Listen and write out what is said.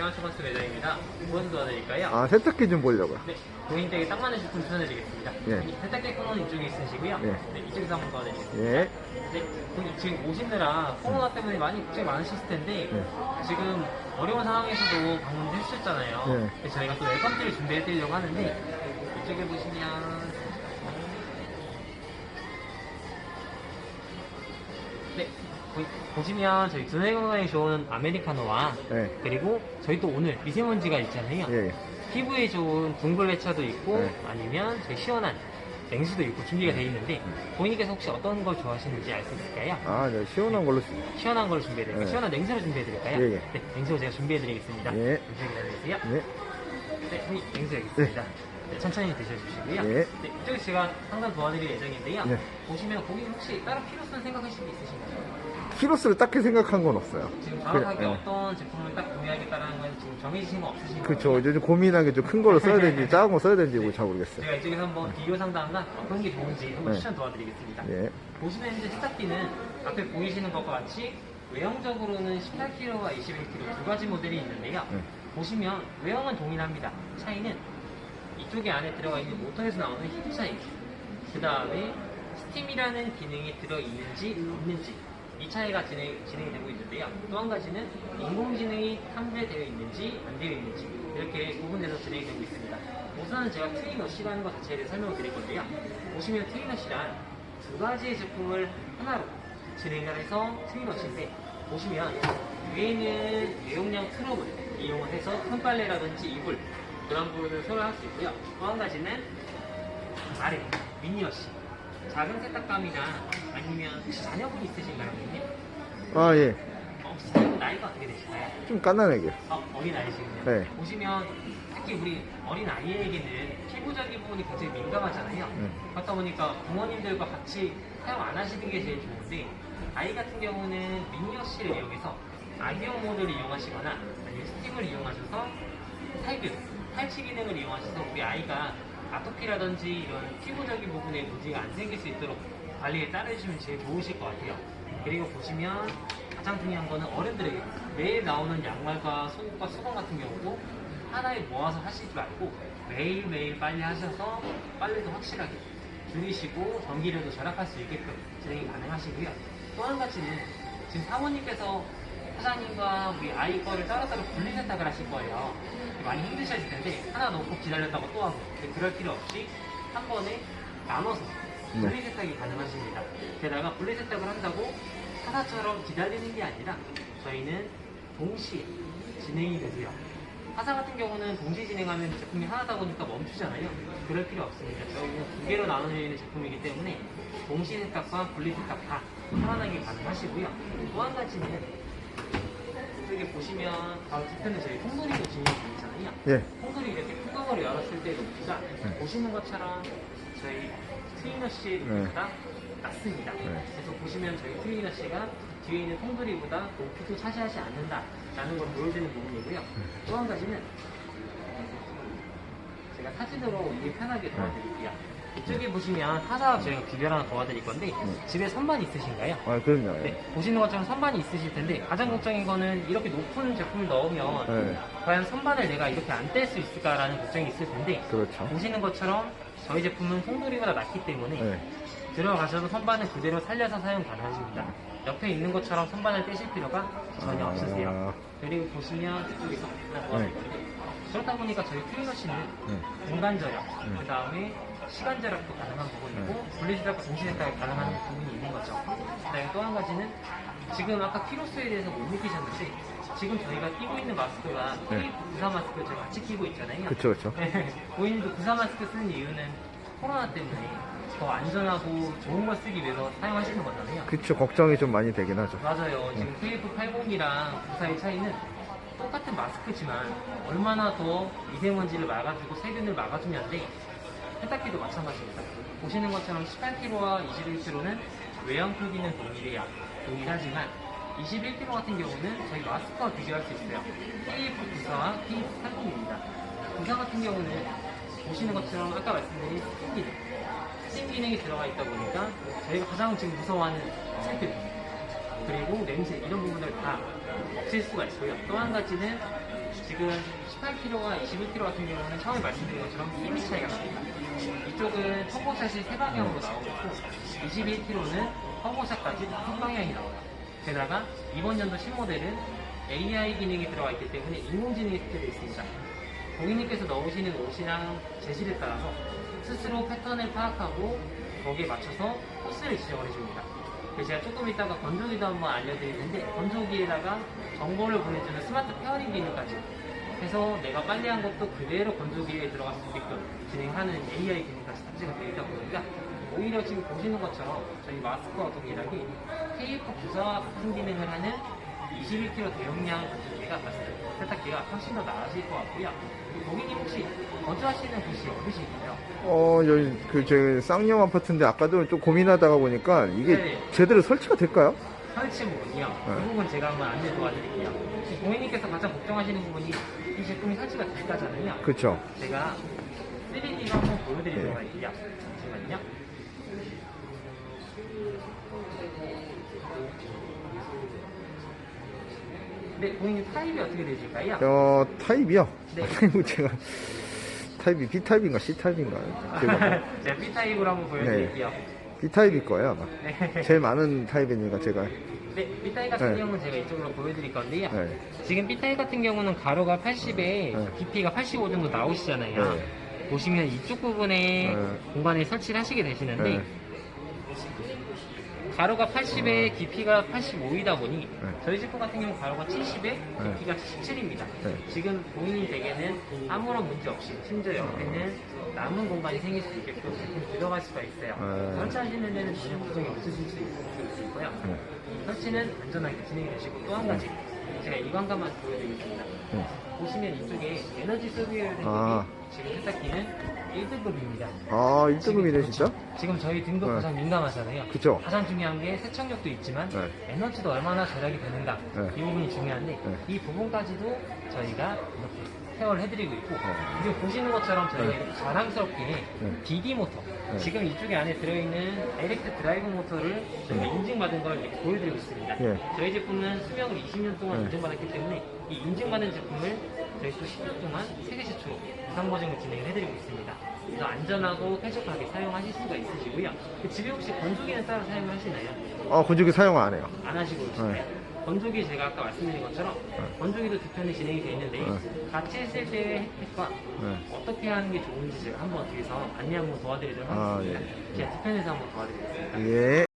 평화초가스 매장입니다. 무엇을 도와드릴까요? 아, 세탁기 좀 보려고요. 네, 고객님에게 딱 맞는 제품 추천해드리겠습니다. 예. 이 세탁기 코너는 이쪽에 있으시고요. 예. 네, 이쪽에서 한번 도와드리겠습니다. 예. 네, 고객님 지금 오시느라 코로나 때문에 많이 걱정이 많으실 텐데 예. 지금 어려운 상황에서도 방문을 해주셨잖아요. 예. 그래서 저희가 또 웰컴티를 준비해드리려고 하는데 이쪽에 보시면 보- 보시면 저희 두뇌 건강에 좋은 아메리카노와 예. 그리고 저희 또 오늘 미세먼지가 있잖아요. 예. 예. 피부에 좋은 둥글레차도 있고 네. 아니면 저희 시원한 냉수도 있고 준비가 되어 있는데 고객님께서 혹시 어떤 걸 좋아하시는지 알 수 있을까요? 아, 네, 시원한 걸로. 주- 시원한 걸 준비해드릴까요? 네. 시원한 냉수를 준비해드릴까요? 예, 예. 네, 냉수 제가 준비해드리겠습니다. 예. 잠시 기다려주세요. 예. 네, 형님, 냉수 여기 있습니다. 네, 천천히 드셔주시고요. 예. 네, 이쪽에 제가 상담 도와드릴 예정인데요. 네. 보시면 고객님 혹시 다른 필요성 생각하시는 게 있으신가요? 키로수를 딱히 생각한 건 없어요. 지금 정확하게 그, 예. 어떤 제품을 딱 구매하겠다는 건 지금 정해지신 거 없으신가요? 그쵸. 게좀큰 걸로 써야 되는지 작은 거 써야 되는지 뭐잘 모르겠어요. 제가 이쪽에서 한번 비교 상담과 어떤 게 좋은지 한번 네. 추천 도와드리겠습니다. 예. 보시면 이제 세탁기는 앞에 보이시는 것과 같이 외형적으로는 18kg와 21kg 두 가지 모델이 있는데요. 네. 보시면 외형은 동일합니다. 차이는 이쪽에 안에 들어가 있는 모터에서 나오는 힙 차이, 그 다음에 스팀이라는 기능이 들어있는지 없는지 이 차이가 진행, 진행이 되고 있는데요. 또 한 가지는 인공지능이 탑재되어 있는지 안 되어 있는지 이렇게 구분돼서 진행이 되고 있습니다. 우선은 제가 트위너시라는 것 자체에 대해 설명을 드릴 건데요. 보시면 트위너시란 두 가지의 제품을 하나로 진행을 해서 트위너시인데 보시면 위에는 대용량 트럭을 이용을 해서 큰 빨래라든지 이불 그런 부분을 소화할 수 있고요. 또 한 가지는 아래 미니어시 작은 세탁감이나 아니면 혹시 자녀분 있으신가요, 고객님? 아, 예. 어, 혹시 자녀분 나이가 어떻게 되시나요? 좀 깐난하게. 어, 어린 아이시군요. 네. 보시면 특히 우리 어린 아이에게는 피부적인 부분이 굉장히 민감하잖아요. 네. 그렇다 보니까 부모님들과 같이 사용 안 하시는 게 제일 좋은데 아이 같은 경우는 미니어시를 이용해서 아기용 모드를 이용하시거나 아니면 스팀을 이용하셔서 살균, 탈취 기능을 이용하셔서 우리 아이가 아토피라든지 이런 피부적인 부분에 문제가 안 생길 수 있도록 관리에 따르시면 제일 좋으실 것 같아요. 그리고 보시면 가장 중요한 거는 어른들에게 매일 나오는 양말과 속옷과 수건 같은 경우도 하나에 모아서 하시지 말고 매일매일 빨리 하셔서 빨래도 확실하게 줄이시고 전기료도 절약할 수 있게끔 진행이 가능하시고요. 또 한 가지는 지금 사모님께서 사장님과 우리 아이 거를 따로따로 분리 세탁을 하실 거예요. 많이 힘드셨을 텐데 하나 놓고 기다렸다가 또 하고 근데 그럴 필요 없이 한 번에 나눠서 네. 분리 세탁이 가능하십니다. 게다가 분리 세탁을 한다고 하사처럼 기다리는 게 아니라 저희는 동시에 진행이 되세요. 하사 같은 경우는 동시 진행하면 제품이 하나다 보니까 멈추잖아요. 그럴 필요 없습니다. 저희는 두 개로 나눠져 있는 제품이기 때문에 동시 세탁과 분리 세탁 다 편안하게 가능하시고요. 또 한 가지는 이쪽에 보시면 바로 뒤편에 저희 통돌이도 진행이 되잖아요. 예. 통돌이 이렇게 뚜껑으로 열었을 때 높이가 네. 보시는 것처럼 저희 트위너시의 높이보다 낮습니다. 네. 그래서 보시면 저희 트위너시가 뒤에 있는 통돌이보다 높이도 차지하지 않는다라는 걸 보여주는 부분이고요. 또 한 가지는 제가 사진으로 이해 편하게 도와드릴게요. 이쪽에 보시면 타사와 저희가 비교를 하나 도와드릴 건데 집에 선반 있으신가요? 아, 그럼요. 예. 네, 보시는 것처럼 선반이 있으실 텐데 가장 걱정인 거는 이렇게 높은 제품을 넣으면 네. 과연 선반을 내가 이렇게 안 뗄 수 있을까라는 걱정이 있을 텐데 그렇죠. 보시는 것처럼 저희 제품은 송돌이보다 낮기 때문에 네. 들어가셔도 선반은 그대로 살려서 사용 가능하십니다. 옆에 있는 것처럼 선반을 떼실 필요가 전혀 아. 없으세요. 그리고 보시면 이쪽에서 하나 도와드리거든요. 그렇다 보니까 저희 트위너시는 네. 공간 절약, 네. 그 다음에 시간 절약도 가능한 부분이고 분리세탁과 동시 세탁이 가능한 부분이 있는 거죠. 그다음에 또 한 가지는 지금 아까 키로수에 대해서 못 느끼셨는데 지금 저희가 끼고 있는 마스크가 네. K94 마스크 저희 같이 끼고 있잖아요. 그쵸, 그쵸. 네, 본인도 94 마스크 쓰는 이유는 코로나 때문에 더 안전하고 좋은 걸 쓰기 위해서 사용하시는 거잖아요. 그쵸. 걱정이 좀 많이 되긴 하죠. 맞아요. 지금 KF80이랑 94의 차이는 똑같은 마스크지만 얼마나 더 미세먼지를 막아주고 세균을 막아주냐인데 세탁기도 마찬가지입니다. 보시는 것처럼 18kg와 21kg는 외형 크기는 동일해요. 동일하지만 21kg 같은 경우는 저희 마스크와 비교할 수 있어요. KF94와 KF80입니다. 94 같은 경우는 보시는 것처럼 아까 말씀드린 스팀 기능, 스팀 기능이 들어가 있다 보니까 저희가 가장 지금 무서워하는 세균, 그리고 냄새 이런 부분들 다 없앨 수가 있고요. 또 한 가지는 지금 18kg와 21kg 같은 경우는 처음에 말씀드린 것처럼 힘의 차이가 납니다. 이쪽은 컴보샷이 세 방향으로 나오고 있고 21kg는 컴보샷까지 한 방향이 나와요. 게다가 이번 연도 신모델은 AI 기능이 들어가 있기 때문에 인공지능이 탑재되어 있습니다. 고객님께서 넣으시는 옷이랑 재질에 따라서 스스로 패턴을 파악하고 거기에 맞춰서 코스를 지정을 해줍니다. 제가 조금 이따가 건조기도 한번 알려드릴 텐데 건조기에다가 정보를 보내주는 스마트 페어링 기능까지. 해서 내가 빨래한 것도 그대로 건조기에 들어갈 수 있게끔 진행하는 AI 기능까지 탑재가 되어 있다 보니까 오히려 지금 보시는 것처럼 저희 마스크와 동일하게 KF 부사와 같은 기능을 하는 21kg 대용량 건조기가. 세탁기가 훨씬 더 나아질 것 같고요. 고객님 혹시 거주하시는 곳이 어디신가요? 어, 여기, 그, 제 쌍용 아파트인데 아까도 좀 고민하다가 보니까 이게 네. 제대로 설치가 될까요? 설치 부분이요. 네. 그 부분 제가 한번 안내 도와드릴게요. 혹시 고객님께서 가장 걱정하시는 부분이 이 제품이 설치가 될까잖아요. 그쵸. 제가 3D로 한번 보여드리도록 할게요. 잠시만요. 네, 고객님 타입이 어떻게 되실까요? 어, 타입이요? 네. 타입은 제가, 타입이 B타입인가 C타입인가? 제가 제가 B타입으로 한번 보여드릴게요. B타입일 거예요, 아마. 네. 제일 많은 타입이니까 제가. 네, B타입 같은 네. 경우는 제가 이쪽으로 보여드릴 건데요. 네. 지금 B타입 같은 경우는 가로가 80에 네. 깊이가 85 정도 나오시잖아요. 네. 보시면 이쪽 부분에 네. 공간에 설치를 하시게 되시는데 네. 가로가 80에 깊이가 85이다 보니 네. 저희 제품 같은 경우 가로가 70에 깊이가 17입니다. 네. 지금 고객님 댁에는 아무런 문제 없이 심지어 옆에는 남은 공간이 생길 수 있게끔 제품 들어갈 수가 있어요. 네. 설치하시는 데는 전혀 걱정이 없으실 수 있- 수 있고요. 네. 설치는 안전하게 진행이 되시고 또 한 가지 제가 이 광감만 보여드리겠습니다. 네. 보시면 이쪽에 에너지 소비율 아. 지금 세탁기는 1등급입니다. 아, 1등급이네, 진짜? 지금 저희 등급 네. 가장 민감하잖아요. 그쵸. 가장 중요한 게 세척력도 있지만 네. 에너지도 얼마나 절약이 되는가 네. 이 부분이 중요한데 네. 이 부분까지도 저희가 이렇게 케어를 해드리고 있고 어. 지금 보시는 것처럼 저희가 네. 이렇게 자랑스럽게 네. DD 모터 네. 지금 이쪽에 안에 들어있는 다이렉트 드라이브 모터를 저희가 인증받은 걸 이렇게 보여드리고 있습니다. 예. 저희 제품은 수명을 20년 동안 네. 인증받았기 때문에 이 인증받은 제품을 저희 또 10년 동안 세계 최초로 부상 보증을 진행을 해드리고 있습니다. 그래서 안전하고 쾌적하게 사용하실 수가 있으시고요. 그 집에 혹시 건조기는 따로 사용을 하시나요? 아, 건조기 사용 안 해요. 안 하시고 계시나요? 네. 건조기 제가 아까 말씀드린 것처럼 네. 건조기도 두 편이 진행이 되어 있는데 네. 같이 쓸 때의 혜택과 네. 어떻게 하는 게 좋은지 제가 한번 뒤에서 안내 한번 도와드리도록 아, 하겠습니다. 예. 제가 두 편에서 한번 도와드리겠습니다. 예.